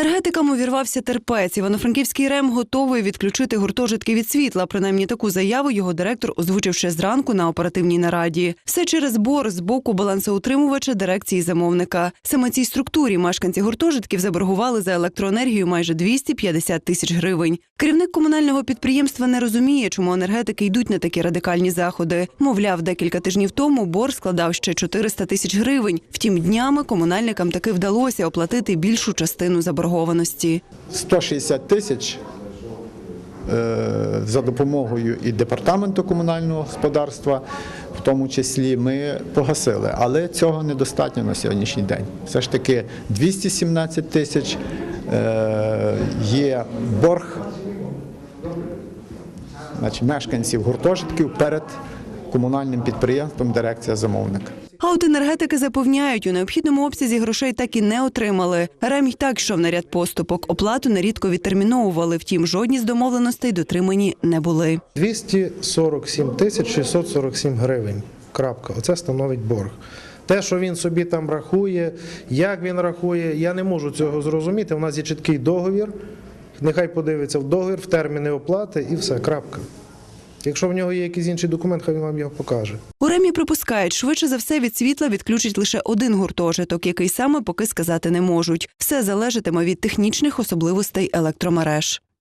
Енергетикам увірвався терпець. Івано-Франківський РЕМ готовий відключити гуртожитки від світла. Принаймні таку заяву його директор озвучив ще зранку на оперативній нараді. Все через бор з боку балансоутримувача дирекції замовника. Саме цій структурі мешканці гуртожитків заборгували за електроенергію майже 250 тисяч гривень. Керівник комунального підприємства не розуміє, чому енергетики йдуть на такі радикальні заходи. Мовляв, декілька тижнів тому бор складав ще 400 тисяч гривень. Втім, днями комунальникам таки вдалося оплатити більшу частину заборгованості. 160 тисяч е, за допомогою і департаменту комунального господарства, в тому числі, ми погасили. Але цього недостатньо на сьогоднішній день. Все ж таки 217 тисяч е, є борг значить, мешканців гуртожитків перед комунальним підприємством дирекція замовника. А от енергетики запевняють, у необхідному обсязі грошей так і не отримали. РЕМ й так йшов на ряд поступок. Оплату нерідко відтерміновували. Втім, жодні з домовленостей дотримані не були. 247 тисяч 647 гривень. Крапка. Оце становить борг. Те, що він собі там рахує, як він рахує, я не можу цього зрозуміти. У нас є чіткий договір. Нехай подивиться в договір, в терміни оплати і все. Крапка. Якщо в нього є якийсь інший документ, хай він вам його покаже. У РЕМі припускають, швидше за все від світла відключить лише один гуртожиток, який саме поки сказати не можуть. Все залежатиме від технічних особливостей електромереж.